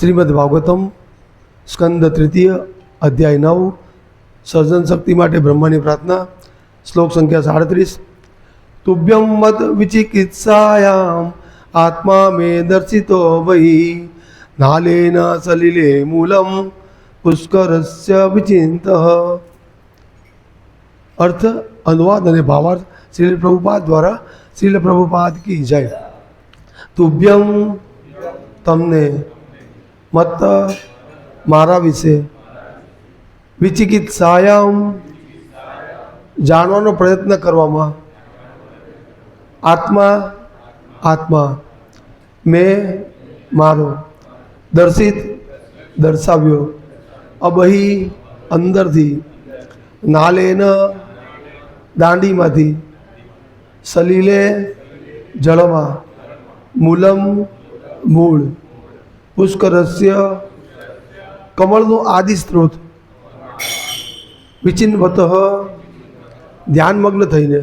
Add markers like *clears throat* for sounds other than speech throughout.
શ્રીમદ ભાગવતમ, સ્કંદ તૃતીય, અધ્યાય નવ, સર્જન શક્તિ માટે બ્રહ્માની પ્રાર્થના, શ્લોક સંખ્યા સાડત્રીસ. તુભ્યમ મત વિચિકિત્સાયામ, આત્મા મે દર્શિતો વહી, નાલેન સલિલે મૂલમ, પુષ્કરસ્ય વિચિંત. અર્થ, અનુવાદ અને ભાવાર્થ શ્રીલ પ્રભુપાદ દ્વારા શ્રીલ પ્રભુપાદ કી જય. તુભ્યમ તમને મત મારા વિશે. વિચિકિત્સાયામ જાણવાનો પ્રયત્ન કરવામાં. આત્મા આત્મા, મેં, મારો. દર્શિત, દર્શાવ્યો. અબહી, અંદરથી. નાલેન, દાંડીમાંથી. સલીલે, જળમાં. મૂલમ, મૂળ. પુષ્કરસ્ય કમળનો આદિ સ્ત્રોત વિચિન્વત ધ્યાનમગ્ન થઈને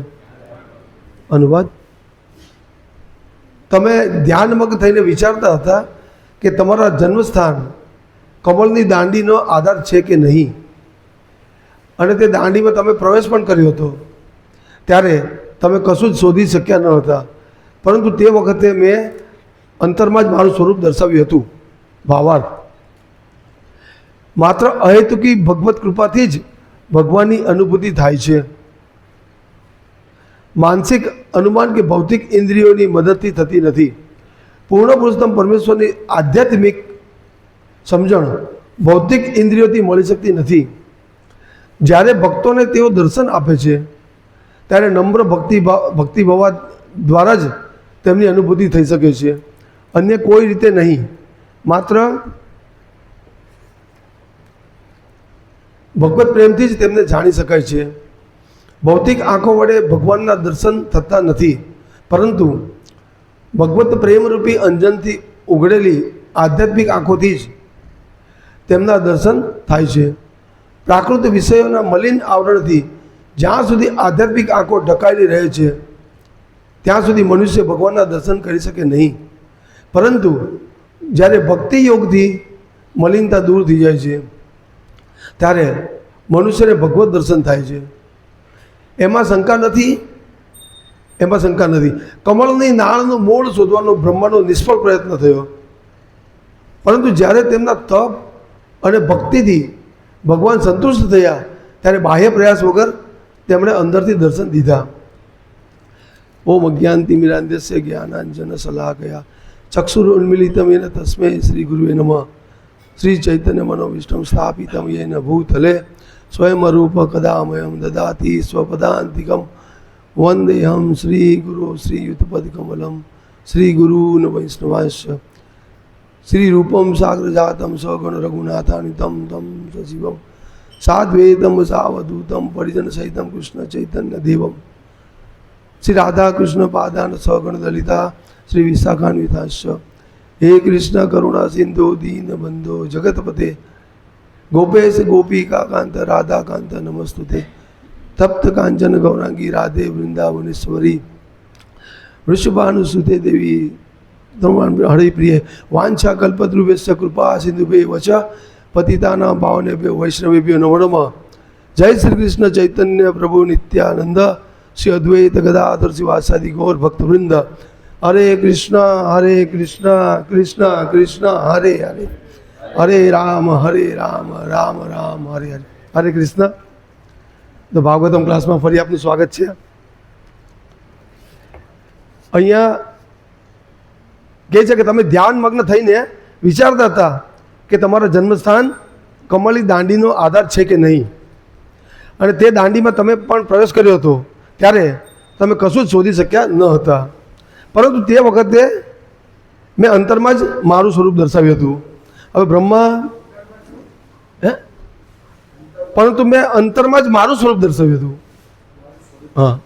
અનુવાદ તમે ધ્યાનમગ્ન થઈને વિચારતા હતા કે તમારા જન્મસ્થાન કમળની દાંડીનો આધાર છે કે નહીં અને તે દાંડીમાં તમે પ્રવેશ પણ કર્યો હતો ત્યારે તમે કશું જ શોધી શક્યા ન હતા પરંતુ તે વખતે મેં અંતરમાં જ મારું સ્વરૂપ દર્શાવ્યું હતું ભાવાર્થ માત્ર અહેતુકી ભગવત કૃપાથી જ ભગવાનની અનુભૂતિ થાય છે. માનસિક અનુમાન કે ભૌતિક ઇન્દ્રિયોની મદદથી થતી નથી. પૂર્ણ પુરુષોત્તમ પરમેશ્વરની આધ્યાત્મિક સમજણ ભૌતિક ઇન્દ્રિયોથી મળી શકતી નથી. જ્યારે ભક્તોને તેઓ દર્શન આપે છે, ત્યારે નમ્ર ભક્તિ ભક્તિભાવ દ્વારા જ તેમની અનુભૂતિ થઈ શકે છે. અન્ય કોઈ રીતે નહીં. માત્ર ભગવત પ્રેમથી જ તેમને જાણી શકાય છે. ભૌતિક આંખો વડે ભગવાનના દર્શન થતા નથી. પરંતુ ભગવત પ્રેમરૂપી અંજનથી ઉઘડેલી આધ્યાત્મિક આંખોથી જ તેમના દર્શન થાય છે. પ્રાકૃત વિષયોના મલિન આવરણથી જ્યાં સુધી આધ્યાત્મિક આંખો ઢકાયેલી રહે છે, ત્યાં સુધી મનુષ્ય ભગવાનના દર્શન કરી શકે નહીં. પરંતુ જ્યારે ભક્તિ યોગથી મલિનતા દૂર થઈ જાય છે, ત્યારે મનુષ્યને ભગવત દર્શન થાય છે. એમાં શંકા નથી, એમાં શંકા નથી. કમળની નાળનું મૂળ શોધવાનો બ્રહ્માનો નિષ્ફળ પ્રયત્ન થયો. પરંતુ જ્યારે તેમના તપ અને ભક્તિથી ભગવાન સંતુષ્ટ થયા, ત્યારે બાહ્ય પ્રયાસ વગર તેમણે અંદરથી દર્શન દીધા. ઓમ અજ્ઞાનથી મિરાંદ્યસ્ય જ્ઞાનાંજન સલાહ ગયા ચક્ષુર ઉન્મિલિતમ એન તસ્મે શ્રી ગુરુએ નમઃ શ્રી ચૈતન્ય મનોવિષ્ણુ સ્થાપિતમ યેન ભૂતલે સ્વયંરૂપ કદામયમ દદાતિ સ્વપદાંતિકમ વંદેહમ શ્રી ગુરુ શ્રી યુતપદ કમલમ શ્રી ગુરુન વૈષ્ણવાંશ શ્રી રૂપમ સાગર જાતમ સગણ રઘુનાથાનિતમ તમ સશિવમ સાદ્વૈતમ સાવધૂતમ પરિજન સહિતમ કૃષ્ણ ચૈતન્ય દેવમ શ્રી રાધા કૃષ્ણ પાદાન સગણ દલિતા શ્રી વિશાખાન્વિતાશ હે કૃષ્ણ કરુણા સિંધુ, દીન બંધો, જગતપતે. ગોપેશ ગોપિકા કાંત રાધા કાંત નમસ્તુતે. તપ્ત કાંચન ગૌરાંગી, રાધે વૃંદાવનેશ્વરી. વૃષભાનુસુતે દેવી. હરિપ્રિય. વાંછા કલ્પદ્રુવેશ કૃપા સિંધુભે વચ. પતિતાના ભાવનેભ્યો વૈષ્ણવેભ્યો નમણમાં. જય શ્રી કૃષ્ણ ચૈતન્ય પ્રભુ નિત્યાનંદ. શ્રી અદ્વૈત ગદાધર શિવાસાદિ ગૌર ભક્તવૃંદ. હરે કૃષ્ણ હરે કૃષ્ણ કૃષ્ણ કૃષ્ણ હરે હરે હરે રામ હરે રામ રામ રામ હરે હરે હરે કૃષ્ણ તો ભાગવતમ ક્લાસમાં ફરી આપનું સ્વાગત છે. અહીંયા કહે છે કે તમે ધ્યાનમગ્ન થઈને વિચારતા હતા કે તમારા જન્મસ્થાન કમળી દાંડીનો આધાર છે કે નહીં? અને તે દાંડીમાં તમે પણ પ્રવેશ કર્યો હતો, ત્યારે તમે કશું જ શોધી શક્યા ન હતા. પરંતુ તે વખતે મેં અંતરમાં જ મારું સ્વરૂપ દર્શાવ્યું હતું. હવે બ્રહ્મા, હે? પરંતુ મેં અંતરમાં જ મારું સ્વરૂપ દર્શાવ્યું હતું. હા.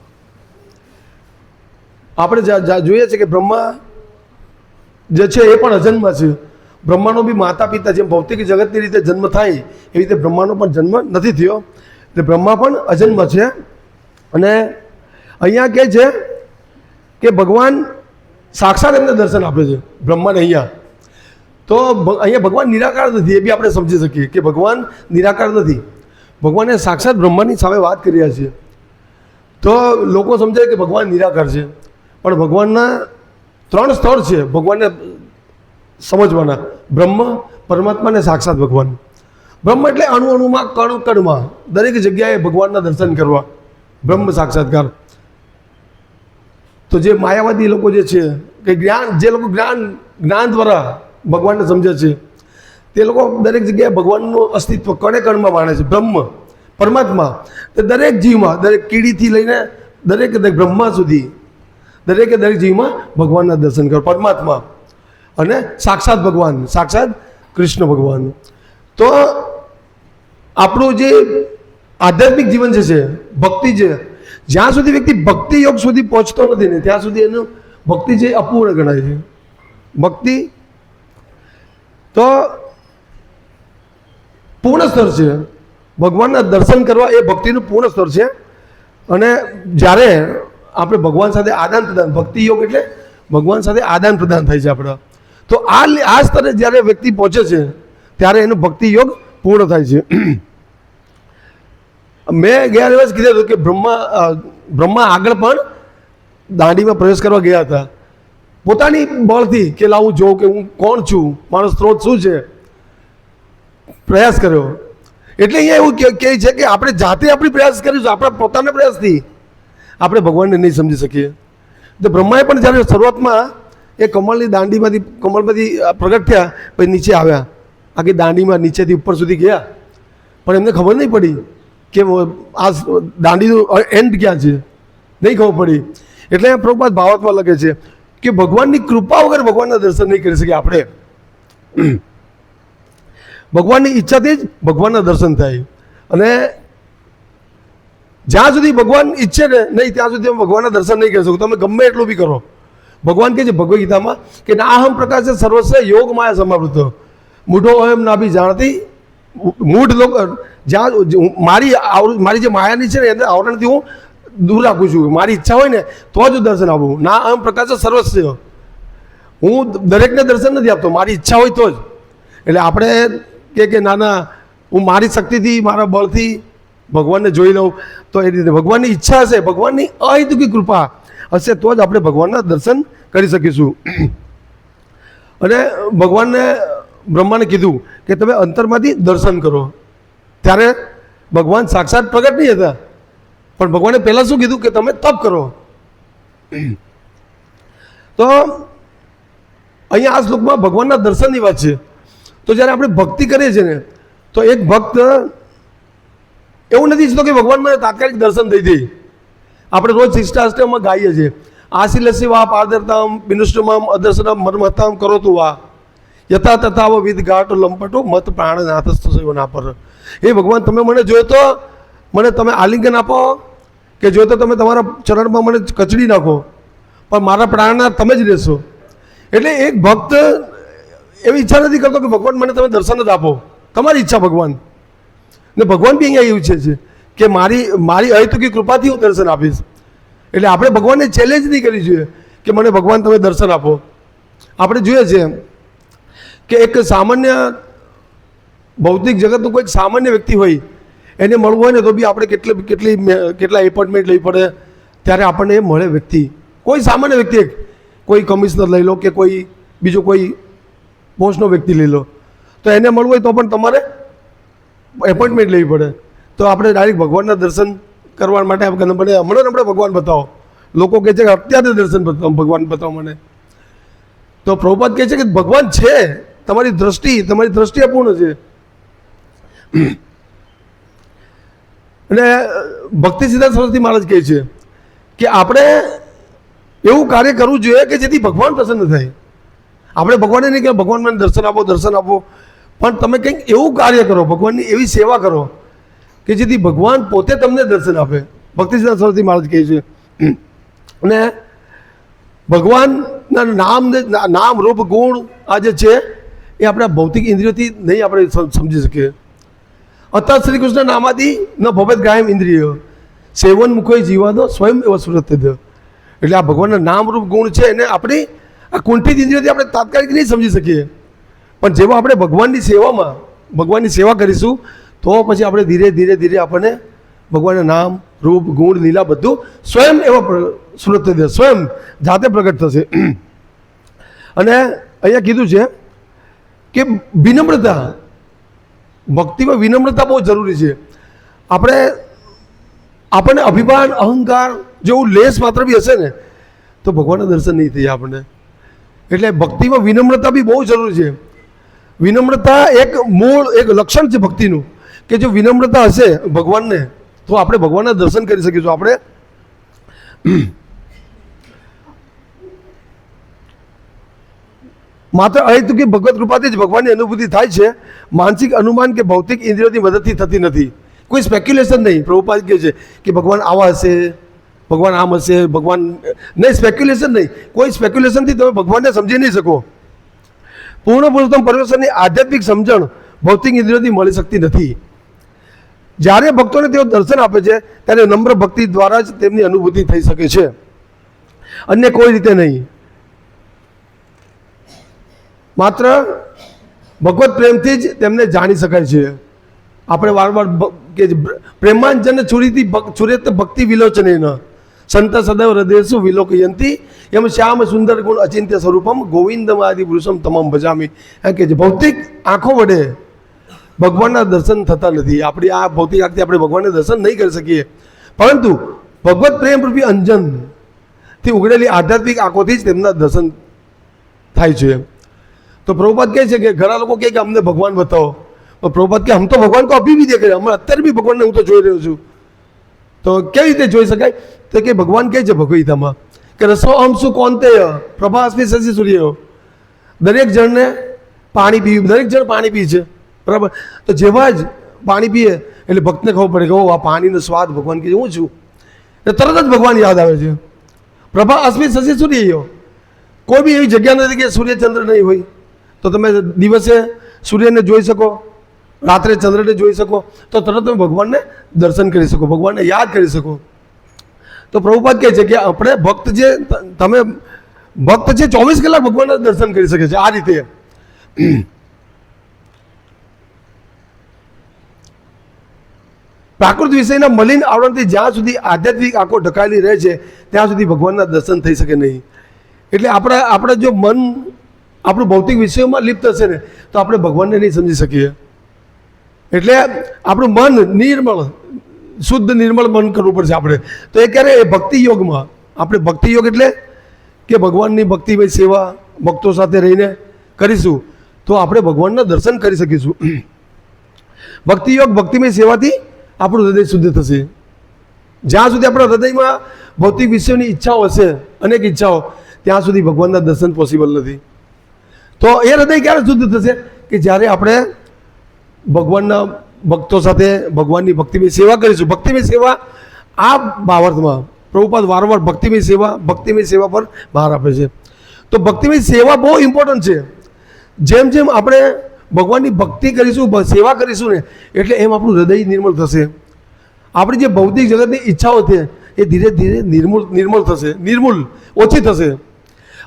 આપણે જોઈએ છે કે બ્રહ્મા જે છે એ પણ અજન્મ છે. બ્રહ્માનો બી માતા પિતા જેમ ભૌતિક જગતની રીતે જન્મ થાય, એવી રીતે બ્રહ્માનો પણ જન્મ નથી થયો. એટલે બ્રહ્મા પણ અજન્મ છે. અને અહીંયા કહે છે કે ભગવાન સાક્ષાત એમને દર્શન આપે છે. બ્રહ્માને અહીંયા. તો અહીંયા ભગવાન નિરાકાર નથી, એ બી આપણે સમજી શકીએ કે ભગવાન નિરાકાર નથી. ભગવાને સાક્ષાત બ્રહ્માની સામે વાત કરી રહ્યા છે તો લોકો સમજે કે ભગવાન નિરાકાર છે. પણ ભગવાનના ત્રણ સ્તર છે, ભગવાનને સમજવાના. બ્રહ્મ પરમાત્માને સાક્ષાત ભગવાન. બ્રહ્મ એટલે અણુ અણુમાં કણ કણમાં. દરેક જગ્યાએ ભગવાનના દર્શન કરવા. બ્રહ્મ સાક્ષાત્કાર. તો જે માયાવાદી લોકો જે છે, કે જ્ઞાન, જે લોકો જ્ઞાન જ્ઞાન દ્વારા ભગવાનને સમજે છે, તે લોકો દરેક જગ્યાએ ભગવાનનું અસ્તિત્વ કણે કણમાં માને છે, બ્રહ્મ, પરમાત્મા. તે દરેક જીવમાં, દરેક કીડીથી લઈને દરેક દરેક બ્રહ્મા સુધી દરેકે દરેક જીવમાં ભગવાનના દર્શન કરો, પરમાત્મા. અને સાક્ષાત ભગવાન, સાક્ષાત કૃષ્ણ ભગવાન. તો આપણું જે આધ્યાત્મિક જીવન છે, ભક્તિ છે જ્યાં સુધી વ્યક્તિ ભક્તિ યોગ સુધી પહોંચતો નથી ને, ત્યાં સુધી એનું ભક્તિ જે અપૂર્ણ ગણાય છે. ભક્તિ તો પૂર્ણ સ્તર છે. ભગવાનના દર્શન કરવા એ ભક્તિનું પૂર્ણ સ્તર છે. અને જ્યારે આપણે ભગવાન સાથે આદાન પ્રદાન ભક્તિ યોગ એટલે ભગવાન સાથે આદાન પ્રદાન થાય છે આપણા. તો આ આ સ્તરે જ્યારે વ્યક્તિ પહોંચે છે, ત્યારે એનો ભક્તિ યોગ પૂર્ણ થાય છે. મેં ગયા દિવસ કીધું હતું કે બ્રહ્મા બ્રહ્મા આગળ પણ દાંડીમાં પ્રવેશ કરવા ગયા હતા. પોતાની બળથી કે લાવું જોઉં કે હું કોણ છું, મારો સ્ત્રોત શું છે? પ્રયાસ કર્યો. એટલે અહીંયા એવું કહે છે કે આપણે જાતે આપણી પ્રયાસ કરીશું આપણા પોતાના પ્રયાસથી આપણે ભગવાનને નહીં સમજી શકીએ. તો બ્રહ્માએ પણ જ્યારે શરૂઆતમાં એ કમળની દાંડીમાંથી, કમળમાંથી પ્રગટ થયા, પછી નીચે આવ્યા. આખી દાંડીમાં નીચેથી ઉપર સુધી ગયા. પણ એમને ખબર નહીં પડી કે આ દાંડીનું એન્ડ ક્યાં છે? નહીં ખબર પડી. એટલે પ્રભુપાદ ભાવાત્મા લખે છે કે ભગવાનની કૃપા વગર ભગવાનના દર્શન નહીં કરી શકીએ આપણે. ભગવાનની ઈચ્છાથી જ ભગવાનના દર્શન થાય. અને જ્યાં સુધી ભગવાન ઈચ્છે ને નહીં, ત્યાં સુધી અમે ભગવાનના દર્શન નહીં કરી શકો. તમે ગમે એટલું બી કરો. ભગવાન કે છે ભગવદ્ ગીતામાં કે ના અહમ પ્રકાશ સર્વસ્વ યોગ માયા સમાવૃત મૂઢો અહમ ના બી જાણતી મૂઢ લોકો જ્યાં મારી મારી જે માયાની છે ને, એને આવરણથી હું દૂર રાખું છું. મારી ઈચ્છા હોય ને, તો જ દર્શન આપું. ના, આમ પ્રકાશ સર્વસ્વ હું દરેકને દર્શન નથી આપતો. મારી ઈચ્છા હોય તો જ. એટલે આપણે કે કે, ના ના, હું મારી શક્તિથી, મારા બળથી ભગવાનને જોઈ લઉં. તો એ રીતે ભગવાનની ઈચ્છા હશે, ભગવાનની અહેતુકી કૃપા હશે, તો જ આપણે ભગવાનના દર્શન કરી શકીશું. અને ભગવાનને બ્રહ્માને કીધું કે તમે અંતરમાંથી દર્શન કરો. ત્યારે ભગવાન સાક્ષાત પ્રગટ નહીં હતા. પણ ભગવાને પહેલાં શું કીધું? કે તમે તપ કરો. તો અહીંયા આ શ્લોકમાં ભગવાનના દર્શનની વાત છે. તો જ્યારે આપણે ભક્તિ કરીએ છીએ ને, તો એક ભક્ત એવું નથી ઈચ્છતો કે ભગવાન મને તાત્કાલિક દર્શન થઈ જાય આપણે રોજ શિષ્ટાષ્ટમમાં ગાઈએ છીએ. આશીલસી વા પારદર્તામ બિનુષ્ટમામ અદર્શનમ મર્મહતામ કરો તું વા યથા તથાવ વિધ ગાટો લંપટો મત પ્રાણ નાથસ્થ ના પર. હે ભગવાન, તમે મને જોયો તો મને તમે આલિંગન આપો, કે જોયો તો તમે તમારા ચરણમાં મને કચડી નાખો. પણ મારા પ્રાણના તમે જ રહેશો. એટલે એક ભક્ત એવી ઈચ્છા નથી કરતો કે ભગવાન મને તમે દર્શન જ આપો. તમારી ઈચ્છા ભગવાન. ને ભગવાન બી અહીંયા એવું છે કે મારી મારી અહેતુકી કૃપાથી હું દર્શન આપીશ. એટલે આપણે ભગવાનને ચેલેન્જ નહીં કરવી જોઈએ કે મને ભગવાન તમે દર્શન આપો. આપણે જોઈએ છે કે એક સામાન્ય ભૌતિક જગતનું કોઈક સામાન્ય વ્યક્તિ હોય, એને મળવું હોય ને તો બી આપણે કેટલી કેટલી કેટલા એપોઇન્ટમેન્ટ લેવી પડે, ત્યારે આપણને એ મળે વ્યક્તિ. કોઈ સામાન્ય વ્યક્તિ એક. કોઈ કમિશનર લઈ લો કે કોઈ બીજો કોઈ પોસ્ટનો વ્યક્તિ લઈ લો. તો એને મળવું હોય તો પણ તમારે એપોઇન્ટમેન્ટ લેવી પડે. તો આપણે ડાયરેક્ટ ભગવાનના દર્શન કરવા માટે આપણે હમણાં હમણાં ભગવાન બતાવો. લોકો કહે છે કે અત્યારે દર્શન ભગવાન બતાવો મને. તો પ્રભુપાદ કહે છે કે ભગવાન છે તમારી દ્રષ્ટિ તમારી દ્રષ્ટિ અપૂર્ણ છે. અને ભક્તિ સિદ્ધાંત સરસ્વતી મહારાજ કહે છે કે આપણે એવું કાર્ય કરવું જોઈએ કે જેથી ભગવાન પ્રસન્ન થાય. આપણે ભગવાનને નહીં કે ભગવાન મને દર્શન આપો દર્શન આપો. પણ તમે કંઈક એવું કાર્ય કરો, ભગવાનની એવી સેવા કરો કે જેથી ભગવાન પોતે તમને દર્શન આપે. ભક્તિ સિદ્ધાંત સરસ્વતી મહારાજ કહે છે. અને ભગવાનના નામ નામ, રૂપ, ગુણ આ જે છે એ આપણા ભૌતિક ઇન્દ્રિયોથી નહીં આપણે સમજી શકીએ. અત્યાર શ્રી કૃષ્ણ નામાથી ન ભવેત ગાયમ ઇન્દ્રિય. સેવન મુખો જીવાદો સ્વયં એવો સુરત એટલે આ ભગવાનના નામરૂપ ગુણ છે એને આપણી આ કુંઠિત ઇન્દ્રિયોથી આપણે તાત્કાલિક નહીં સમજી શકીએ. પણ જેવા આપણે ભગવાનની સેવામાં, ભગવાનની સેવા કરીશું, તો પછી આપણે ધીરે ધીરે ધીરે આપણને ભગવાનના નામ, રૂપ, ગુણ, લીલા બધું સ્વયં એવા સુરત સ્વયં જાતે પ્રગટ થશે. અને અહીંયા કીધું છે કે વિનમ્રતા. ભક્તિમાં વિનમ્રતા બહુ જરૂરી છે. આપણે આપણને અભિમાન, અહંકાર જેવું લેસ માત્ર બી હશે ને, તો ભગવાનના દર્શન નહીં થઈ આપણને. એટલે ભક્તિમાં વિનમ્રતા બી બહુ જરૂરી છે. વિનમ્રતા એક મૂળ, એક લક્ષણ છે ભક્તિનું, કે જો વિનમ્રતા હશે ભગવાનને, તો આપણે ભગવાનના દર્શન કરી શકીશું. આપણે માત્ર અહીં કે ભગવત કૃપાથી જ ભગવાનની અનુભૂતિ થાય છે. માનસિક અનુમાન કે ભૌતિક ઇન્દ્રિયોની મદદથી થતી નથી. કોઈ સ્પેક્યુલેશન નહીં. પ્રભુપાદ કહે છે કે ભગવાન આવા હશે, ભગવાન આમ હશે, ભગવાન, નહીં સ્પેક્યુલેશન નહીં. કોઈ સ્પેક્યુલેશનથી તમે ભગવાનને સમજી નહીં શકો. પૂર્ણ પુરુષોત્તમ પરમેશ્વરની આધ્યાત્મિક સમજણ ભૌતિક ઇન્દ્રિયોથી મળી શકતી નથી. જ્યારે ભક્તોને તેઓ દર્શન આપે છે, ત્યારે નમ્ર ભક્તિ દ્વારા જ તેમની અનુભૂતિ થઈ શકે છે. અન્ય કોઈ રીતે નહીં. માત્ર ભગવત પ્રેમથી જ તેમને જાણી શકાય છે. આપણે વારંવાર કે પ્રેમાંજન છુરીથી છુરેત ભક્તિ વિલોચને ન સંત સદૈવ હૃદયસુ વિલોકયંતી. એમ શ્યામ સુંદર ગુણ અચિંત્ય સ્વરૂપમ ગોવિંદમ આદિ પુરુષમ તમામ ભજામી. એમ કે છે ભૌતિક આંખો વડે ભગવાનના દર્શન થતા નથી. આપણી આ ભૌતિક આંખથી આપણે ભગવાનના દર્શન નહીં કરી શકીએ. પરંતુ ભગવત પ્રેમરૂપી અંજનથી ઉગડેલી આધ્યાત્મિક આંખોથી જ તેમના દર્શન થાય છે. તો પ્રભુપાદ કહે છે કે ઘણા લોકો કહે કે અમને ભગવાન બતાવો. પણ પ્રભુપાદ કે આમ તો ભગવાન કો અભી બી દેખ રહ્યા. હમણાં અત્યારે બી ભગવાનને હું તો જોઈ રહ્યો છું. તો કેવી રીતે જોઈ શકાય? તો કે ભગવાન કહે છે ભગવદગીતામાં કે રસો અમ શું પ્રભા પ્રભાસ્મી સસી સૂર્ય દરેક જણને પાણી પીવું દરેક જણ પાણી પીએ છે. બરાબર? તો જેવા જ પાણી પીએ, એટલે ભક્તને ખબર પડે કે ઓ આ પાણીનો સ્વાદ ભગવાન કે હું છું. એટલે તરત જ ભગવાન યાદ આવે છે. પ્રભા અસ્મિત સસી સૂર્ય કોઈ બી એવી જગ્યા નથી કે સૂર્યચંદ્ર નહીં હોય. તો તમે દિવસે સૂર્યને જોઈ શકો, રાત્રે ચંદ્રને જોઈ શકો, તો તરત તમે ભગવાનને દર્શન કરી શકો, ભગવાનને યાદ કરી શકો. તો પ્રભુપાદ કહે છે કે આપણે ભક્ત જે, તમે ભક્ત છે ચોવીસ કલાક ભગવાનના દર્શન કરી શકે છે, આ રીતે. પ્રાકૃત વિષયના મલિન આવરણથી જ્યાં સુધી આધ્યાત્મિક આંખો ઢકાયેલી રહે છે, ત્યાં સુધી ભગવાનના દર્શન થઈ શકે નહીં. એટલે આપણે આપણે જો મન આપણું ભૌતિક વિષયોમાં લિપ્ત હશે ને, તો આપણે ભગવાનને નહીં સમજી શકીએ. એટલે આપણું મન નિર્મળ, શુદ્ધ નિર્મળ મન કરવું પડશે આપણે. તો એ ક્યારે? એ ભક્તિ યોગમાં. આપણે ભક્તિ યોગ એટલે કે ભગવાનની ભક્તિમય સેવા, ભક્તો સાથે રહીને કરીશું. તો આપણે ભગવાનના દર્શન કરી શકીશું. *clears throat* ભક્તિ યોગ ભક્તિમય સેવાથી આપણું હૃદય શુદ્ધ થશે. જ્યાં સુધી આપણા હૃદયમાં ભૌતિક વિષયોની ઈચ્છાઓ હશે, અનેક ઈચ્છાઓ, ત્યાં સુધી ભગવાનના દર્શન પોસિબલ નથી. તો એ હૃદય ક્યારે શુદ્ધ થશે? કે જ્યારે આપણે ભગવાનના ભક્તો સાથે ભગવાનની ભક્તિમય સેવા કરીશું. ભક્તિમય સેવા આ બાબતમાં પ્રભુપાદ વારંવાર ભક્તિમય સેવા ભક્તિમય સેવા પર ભાર આપે છે. તો ભક્તિમય સેવા બહુ ઇમ્પોર્ટન્ટ છે. જેમ જેમ આપણે ભગવાનની ભક્તિ કરીશું સેવા કરીશું ને, એટલે એમ આપણું હૃદય નિર્મળ થશે. આપણી જે ભૌતિક જગતની ઈચ્છાઓ છે, એ ધીરે ધીરે નિર્મૂળ, નિર્મળ થશે. નિર્મૂળ, ઓછી થશે.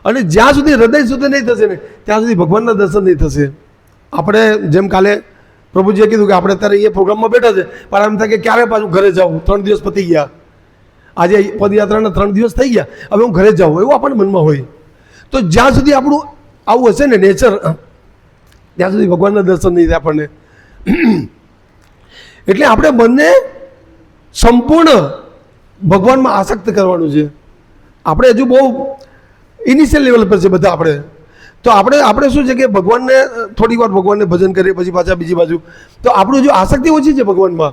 અને જ્યાં સુધી હૃદય શુદ્ધ નહીં થશે ને, ત્યાં સુધી ભગવાનના દર્શન નહીં થશે. આપણે જેમ કાલે પ્રભુજીએ કીધું કે આપણે અત્યારે એ પ્રોગ્રામમાં બેઠા છે, પણ એમ થાય કે ક્યારે પાછું ઘરે જાઉં? ત્રણ દિવસ પતી ગયા. આજે પદયાત્રાના ત્રણ દિવસ થઈ ગયા. હવે હું ઘરે જાઉં, એવું આપણને મનમાં હોય. તો જ્યાં સુધી આપણું આવું હશે ને નેચર ત્યાં સુધી ભગવાનના દર્શન નહીં થાય આપણને. *clears throat* એટલે આપણે મનને સંપૂર્ણ ભગવાનમાં આસક્ત કરવાનું છે. આપણે હજુ બહુ ઇનિશિયલ લેવલ પર છે બધા આપણે. તો આપણે આપણે શું છે કે ભગવાનને થોડી વાર ભગવાનને ભજન કરીએ, પછી પાછા બીજી બાજુ. તો આપણું જો આસક્તિ ઓછી છે ભગવાનમાં.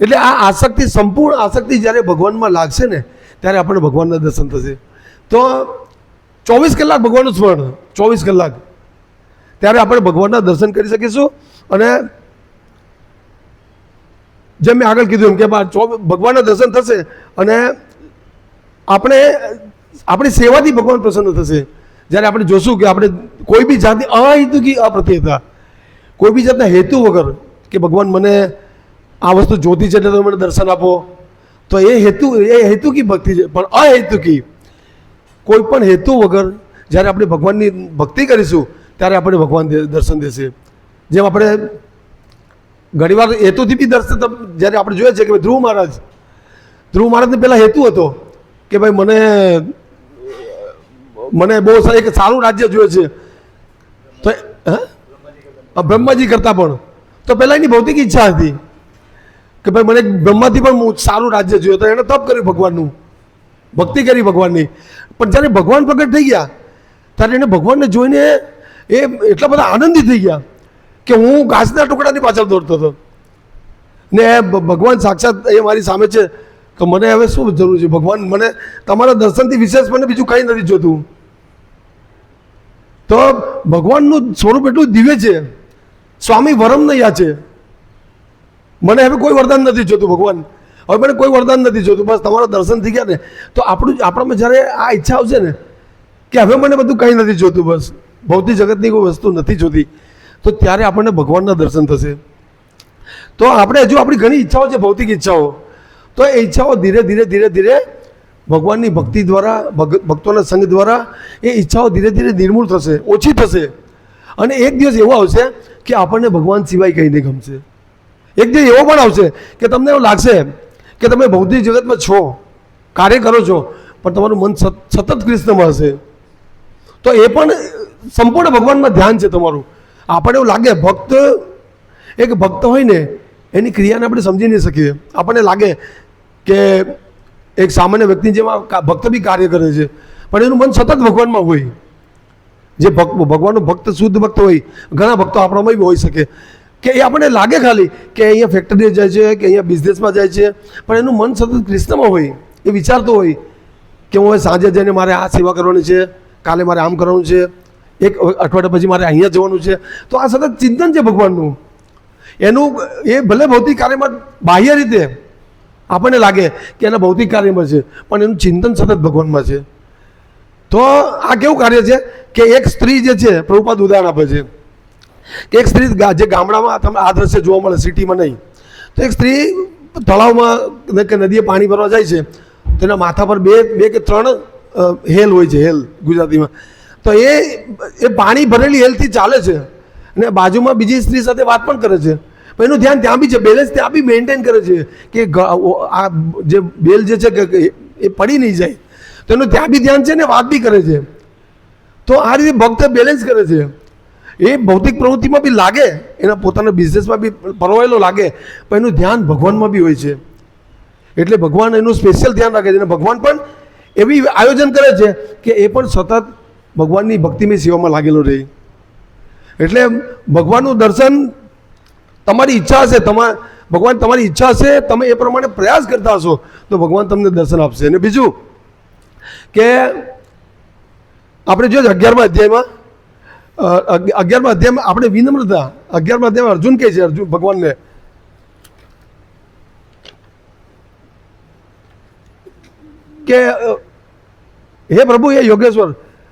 એટલે આ આસક્તિ, સંપૂર્ણ આસક્તિ જ્યારે ભગવાનમાં લાગશે ને, ત્યારે આપણને ભગવાનના દર્શન થશે. તો ચોવીસ કલાક ભગવાનનું સ્મરણ, ચોવીસ કલાક. ત્યારે આપણે ભગવાનના દર્શન કરી શકીશું અને જેમ મેં આગળ કીધું એમ કે ભગવાનના દર્શન થશે અને આપણે આપણી સેવાથી ભગવાન પ્રસન્ન થશે. જ્યારે આપણે જોશું કે આપણે કોઈ બી જાતની અહિતુકી અપ્રત્યતા, કોઈ બી જાતના હેતુ વગર કે ભગવાન મને આ વસ્તુ જોતી છે એટલે તમે મને દર્શન આપો, તો એ હેતુ, એ હેતુકી ભક્તિ છે. પણ અહેતુકી, કોઈ પણ હેતુ વગર જ્યારે આપણે ભગવાનની ભક્તિ કરીશું, ત્યારે આપણે ભગવાન દર્શન દેશે. જેમ આપણે ઘણીવાર હેતુથી બી દર્શન જ્યારે આપણે જોઈએ છીએ કે ધ્રુવ મહારાજ, ધ્રુવ મહારાજને પહેલાં હેતુ હતો કે ભાઈ મને મને બહુ એક સારું રાજ્ય જોઈએ છે. તો હા? બ્રહ્માજી કરતાં પણ. તો પહેલાં એની ભૌતિક ઈચ્છા હતી કે ભાઈ મને બ્રહ્માથી પણ સારું રાજ્ય જોયું તો એણે તપ કર્યું ભગવાનનું. ભક્તિ કરી ભગવાનની. પણ જ્યારે ભગવાન પ્રગટ થઈ ગયા, ત્યારે એને ભગવાનને જોઈને એ એટલા બધા આનંદિત થઈ ગયા કે હું ઘાસના ટુકડાની પાછળ દોડતો હતો. ને ભગવાન સાક્ષાત એ મારી સામે છે. તો મને હવે શું જરૂર છે? ભગવાન મને તમારા દર્શનથી વિશેષ મને બીજું કંઈ નથી જોતું. તો ભગવાનનું સ્વરૂપ એટલું દિવ્ય છે. સ્વામી વરમ નૈયા છે. મને હવે કોઈ વરદાન નથી જોતું ભગવાન. હવે મને કોઈ વરદાન નથી જોતું. બસ તમારા દર્શન થઈ ગયા ને. તો આપણું આપણામાં જ્યારે આ ઈચ્છા આવશે ને, કે હવે મને બધું કંઈ નથી જોતું બસ. ભૌતિક જગતની કોઈ વસ્તુ નથી જોતી. તો ત્યારે આપણને ભગવાનના દર્શન થશે. તો આપણે હજુ આપણી ઘણી ઈચ્છાઓ છે, ભૌતિક ઈચ્છાઓ. તો એ ઈચ્છાઓ ધીરે ધીરે ધીરે ધીરે ભગવાનની ભક્તિ દ્વારા ભક્તોના સંગ દ્વારા એ ઈચ્છાઓ ધીરે ધીરે નિર્મૂળ થશે, ઓછી થશે. અને એક દિવસ એવો આવશે કે આપણને ભગવાન સિવાય કંઈ નહીં ગમશે. એક દિવસ એવો પણ આવશે કે તમને એવું લાગશે કે તમે ભૌતિક જગતમાં છો, કાર્ય કરો છો, પણ તમારું મન સત- સતત કૃષ્ણમાં હશે. તો એ પણ સંપૂર્ણ ભગવાનમાં ધ્યાન છે તમારું. આપણને એવું લાગે ભક્ત, એક ભક્ત હોય ને, એની ક્રિયાને આપણે સમજી નહીં શકીએ. આપણને લાગે કે એક સામાન્ય વ્યક્તિ જેમાં ભક્ત બી કાર્ય કરે છે. પણ એનું મન સતત ભગવાનમાં હોય. જે ભક્ત ભગવાનનો ભક્ત શુદ્ધ ભક્ત હોય, ઘણા ભક્તો આપણામાં બી હોઈ શકે. કે એ આપણને લાગે ખાલી કે અહીંયા ફેક્ટરીએ જાય છે, કે અહીંયા બિઝનેસમાં જાય છે. પણ એનું મન સતત કૃષ્ણમાં હોય, એ વિચારતો હોય કે હું હવે સાંજે જઈને મારે આ સેવા કરવાની છે, કાલે મારે આમ કરવાનું છે, એક અઠવાડિયા પછી મારે અહીંયા જવાનું છે. તો આ સતત ચિંતન છે ભગવાનનું. એનું એ ભલે ભૌતિક કાર્યમાં બાહ્ય રીતે આપણને લાગે કે એના ભૌતિક કાર્યમાં છે, પણ એનું ચિંતન સતત ભગવાનમાં છે. તો આ કેવું કાર્ય છે કે એક સ્ત્રી જે છે, પ્રભુપાદ ઉદાહરણ આપે છે. કે એક સ્ત્રી જે ગામડામાં તમે આ દ્રશ્ય જોવા મળે, સિટીમાં નહીં. તો એક સ્ત્રી તળાવમાં કે નદીએ પાણી ભરવા જાય છે, તેના માથા પર બે બે કે ત્રણ હેલ હોય છે, હેલ ગુજરાતીમાં. તો એ એ પાણી ભરેલી હેલથી ચાલે છે. અને બાજુમાં બીજી સ્ત્રી સાથે વાત પણ કરે છે. પણ એનું ધ્યાન ત્યાં બી છે બેલેન્સ ત્યાં બી મેન્ટેન કરે છે કે આ જે બેલ જે છે કે, એ પડી નહીં જાય. તો એનું ત્યાં બી ધ્યાન છે ને વાત બી કરે છે. તો આ રીતે ભક્ત બેલેન્સ કરે છે. એ ભૌતિક પ્રવૃત્તિમાં બી લાગે, એના પોતાના બિઝનેસમાં બી પરવાયેલો લાગે, પણ એનું ધ્યાન ભગવાનમાં બી હોય છે. એટલે ભગવાન એનું સ્પેશિયલ ધ્યાન રાખે છે. અને ભગવાન પણ એવી આયોજન કરે છે કે એ પણ સતત ભગવાનની ભક્તિમય સેવામાં લાગેલો રહે. એટલે ભગવાનનું દર્શન તમારી ઈચ્છા હશે તમા, ભગવાન તમારી ઈચ્છા હશે તમે એ પ્રમાણે પ્રયાસ કરતા હશો, તો ભગવાન તમને દર્શન આપશે. અને બીજું કે આપણે જોઈએ અગિયારમા અધ્યાયમાં અગિયારમા અધ્યાયમાં આપણે વિનમ્રતા, અગિયારમા અધ્યાયમાં અર્જુન કહે છે, અર્જુન, ભગવાનને. કે હે પ્રભુ, હે યોગેશ્વર,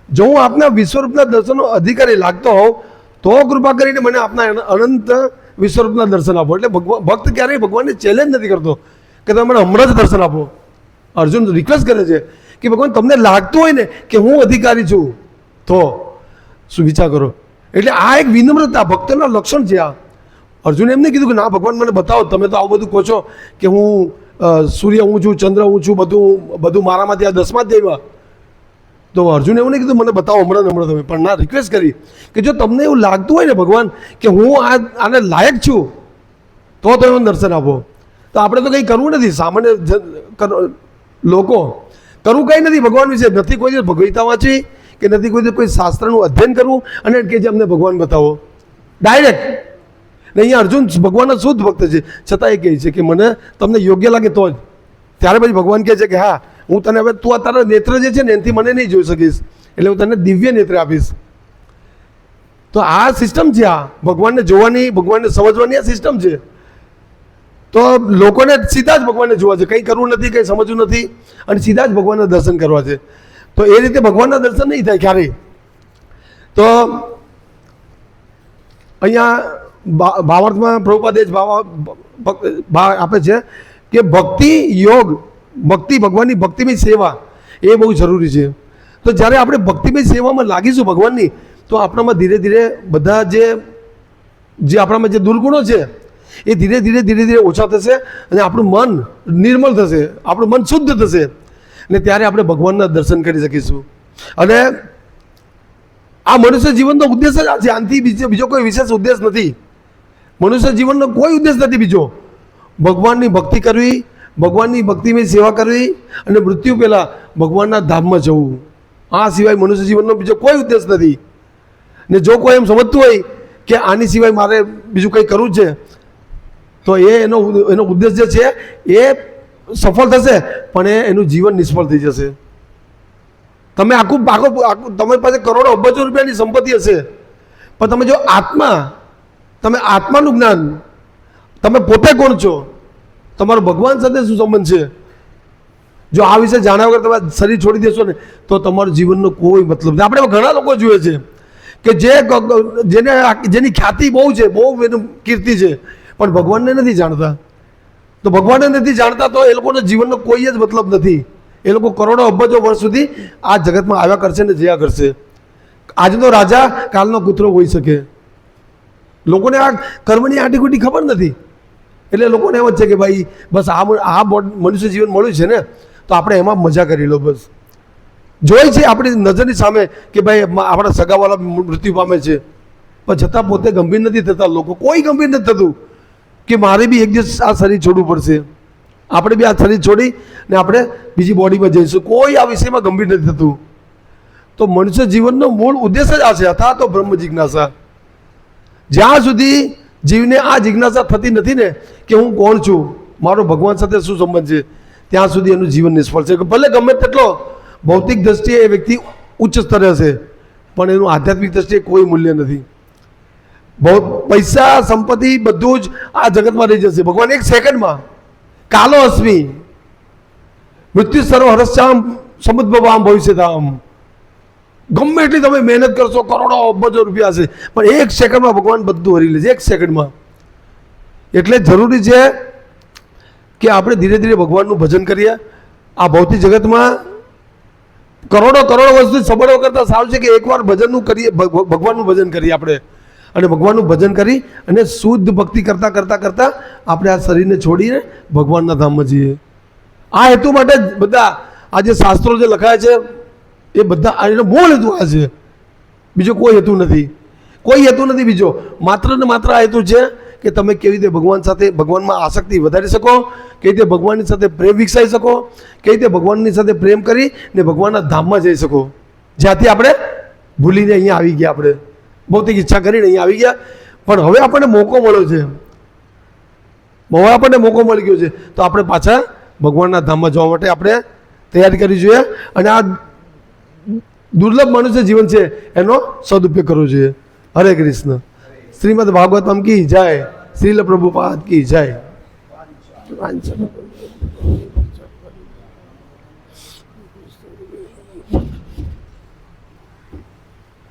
જો હું આપના વિશ્વરૂપના દર્શનનો અધિકારી લાગતો હોઉં, તો કૃપા કરીને મને આપના અનંત વિશ્વરૂપના દર્શન આપો. એટલે ભગવાન ભક્ત ક્યારેય ભગવાનને ચેલેન્જ નથી કરતો કે તમે મને હમણાં જ દર્શન આપો. અર્જુન રિક્વેસ્ટ કરે છે કે ભગવાન તમને લાગતું હોય ને કે હું અધિકારી છું, તો શું વિચાર કરો? એટલે આ એક વિનમ્રતા, ભક્તના લક્ષણ છે આ. અર્જુને એમ નહીં કીધું કે, ના, ભગવાન મને બતાવો, તમે તો આવું બધું કહો છો કે હું સૂર્ય હું છું, ચંદ્ર હું છું, બધું બધું મારામાંથી આ દસમા અધ્યાયમાં તો અર્જુન એવું નહીં કીધું, મને બતાવો, હમણાં હમણાં તમે. પણ ના રિક્વેસ્ટ કરી કે જો તમને એવું લાગતું હોય ને ભગવાન કે હું આ આને લાયક છું, તો તમે મને દર્શન આપો. તો આપણે તો કંઈ કરવું નથી. સામાન્ય લોકો કરવું કંઈ નથી ભગવાન વિશે. નથી કોઈ ભગવતા વાંચી કે નથી કોઈ કોઈ શાસ્ત્રનું અધ્યયન કરવું અને કે જે અમને ભગવાન બતાવો. ડાયરેક્ટ ને અહીંયા અર્જુન ભગવાનના શુદ્ધ ભક્ત છે. છતાં એ કહે છે કે મને તમને યોગ્ય લાગે તો જ. ત્યારે પછી ભગવાન કહે છે કે હા હું તને હવે તું આ તારા નેત્ર જે છે ને, એનાથી મને નહીં જોઈ શકીશ. એટલે હું તને દિવ્ય નેત્ર આપીશ. તો આ સિસ્ટમ છે આ. ભગવાનને જોવાની, ભગવાનને સમજવાની આ સિસ્ટમ છે. તો લોકોને સીધા જ ભગવાનને જોવા છે. કંઈ કરવું નથી, કંઈ સમજવું નથી. અને સીધા જ ભગવાનના દર્શન કરવા છે. તો એ રીતે ભગવાનના દર્શન નહીં થાય ક્યારેય. તો અહીંયા ભાવાર્થમાં પ્રભુપાદે જ ભાવ આપે છે કે ભક્તિ યોગ ભક્તિ, ભગવાનની ભક્તિમય સેવા એ બહુ જરૂરી છે. તો જ્યારે આપણે ભક્તિમય સેવામાં લાગીશું ભગવાનની, તો આપણામાં ધીરે ધીરે બધા જે જે આપણામાં જે દુર્ગુણો છે, એ ધીરે ધીરે ધીરે ધીરે ઓછા થશે અને આપણું મન નિર્મળ થશે, આપણું મન શુદ્ધ થશે. અને ત્યારે આપણે ભગવાનના દર્શન કરી શકીશું. અને આ મનુષ્ય જીવનનો ઉદ્દેશ જ આ છે. આનાથી બીજો બીજો કોઈ વિશેષ ઉદ્દેશ નથી. મનુષ્ય જીવનનો કોઈ ઉદ્દેશ નથી બીજો. ભગવાનની ભક્તિ કરવી ભગવાનની ભક્તિમય સેવા કરવી અને મૃત્યુ પહેલાં ભગવાનના ધામમાં જવું. આ સિવાય મનુષ્ય જીવનનો બીજો કોઈ ઉદ્દેશ નથી. ને જો કોઈ એમ સમજતું હોય કે આની સિવાય મારે બીજું કંઈ કરવું છે, તો એ એનો એનો ઉદ્દેશ જે છે એ સફળ થશે, પણ એ એનું જીવન નિષ્ફળ થઈ જશે. તમે આખું આખો આખું, તમારી પાસે કરોડો અબજો રૂપિયાની સંપત્તિ હશે. પણ તમે જો આત્મા, તમે આત્માનું જ્ઞાન, તમે પોતે કોણ છો તમારો ભગવાન સાથે શું સંબંધ છે? જો આ વિશે જાણ્યા વગર તમે શરીર છોડી દેશો ને, તો તમારું જીવનનો કોઈ મતલબ નથી આપણે ઘણા લોકો જોઈએ છે કે જે જેને જેની ખ્યાતિ બહુ છે, બહુ એનું કીર્તિ છે, પણ ભગવાનને નથી જાણતા. તો ભગવાનને નથી જાણતા તો એ લોકોના જીવનનો કોઈ જ મતલબ નથી. એ લોકો કરોડો અબજો વર્ષ સુધી આ જગતમાં આવ્યા કરશે ને જયા કરશે. આજનો રાજા કાલનો કૂતરો હોઈ શકે. લોકોને આ કર્મની આટીકુટી ખબર નથી. એટલે લોકોને એમ જ છે કે ભાઈ, બસ આ આ મનુષ્ય જીવન મળ્યું છે ને, તો આપણે એમાં મજા કરી લો બસ. જોઈ છે આપણી નજરની સામે કે ભાઈ આપણા સગાવાળા મૃત્યુ પામે છે. પણ છતાં પોતે ગંભીર નથી થતા લોકો. કોઈ ગંભીર નથી થતું કે મારે બી એક દિવસ આ શરીર છોડવું પડશે. આપણે બી આ શરીર છોડી ને આપણે બીજી બોડીમાં જઈશું. કોઈ આ વિષયમાં ગંભીર નથી થતું. તો મનુષ્ય જીવનનો મૂળ ઉદ્દેશ જ આ છે. અથા તો બ્રહ્મ જિજ્ઞાસા જ્યાં સુધી જીવને આ જિજ્ઞાસા થતી નથી ને કે હું કોણ છું? મારો ભગવાન સાથે શું સંબંધ છે? ત્યાં સુધી એનું જીવન નિષ્ફળ છે. ભલે ગમે તેટલો ભૌતિક દ્રષ્ટિએ એ વ્યક્તિ ઉચ્ચ સ્તરે હશે પણ એનું આધ્યાત્મિક દ્રષ્ટિએ કોઈ મૂલ્ય નથી. બહુ પૈસા, સંપત્તિ બધું જ આ જગતમાં રહી જશે. ભગવાન એક સેકન્ડમાં. કાલો અશ્મી મૃત્યુ સર્વ હરસ્યામ સમુદ્ર ભવિષ્ય ભવિષ્યતામ. ગમે એટલી તમે મહેનત કરશો, કરોડો અબજો રૂપિયા હશે. પણ એક સેકન્ડમાં ભગવાન બધું હરી લે છે, એક સેકન્ડમાં. એટલે જરૂરી છે કે આપણે ધીરે ધીરે ભગવાનનું ભજન કરીએ. આ ભૌતિક જગતમાં કરોડો કરોડો વસ્તુ સબળો કરતાં સારું છે કે એકવાર ભજનનું કરીએ ભગવાનનું ભજન કરીએ આપણે. અને ભગવાનનું ભજન કરી અને શુદ્ધ ભક્તિ કરતાં કરતાં કરતાં આપણે આ શરીરને છોડીને ભગવાનના ધામમાં જઈએ. આ હેતુ માટે જ બધા આ જે શાસ્ત્રો જે લખાયા છે એ બધા આ એનો મૂળ હેતુ આ છે. બીજો કોઈ હેતુ નથી. કોઈ હેતુ નથી બીજો. માત્ર ને માત્ર આ હેતુ છે કે તમે કેવી રીતે ભગવાન સાથે, ભગવાનમાં આસક્તિ વધારી શકો, કેવી રીતે ભગવાનની સાથે પ્રેમ વિકસાવી શકો, કેવી રીતે ભગવાનની સાથે પ્રેમ કરી ને ભગવાનના ધામમાં જઈ શકો. જ્યાંથી આપણે ભૂલીને અહીંયા આવી ગયા આપણે. ભૌતિક ઈચ્છા કરીને અહીંયા આવી ગયા. પણ હવે આપણને મોકો મળ્યો છે. હવે આપણને મોકો મળી ગયો છે. તો આપણે પાછા ભગવાનના ધામમાં જવા માટે આપણે તૈયારી કરવી જોઈએ. અને આ દુર્લભ મનુષ્ય જીવન છે, એનો સદુપયોગ કરવો જોઈએ. હરે કૃષ્ણ. શ્રીમદ ભાગવતમ કી જાય. શ્રીલ પ્રભુપાદ કી જય.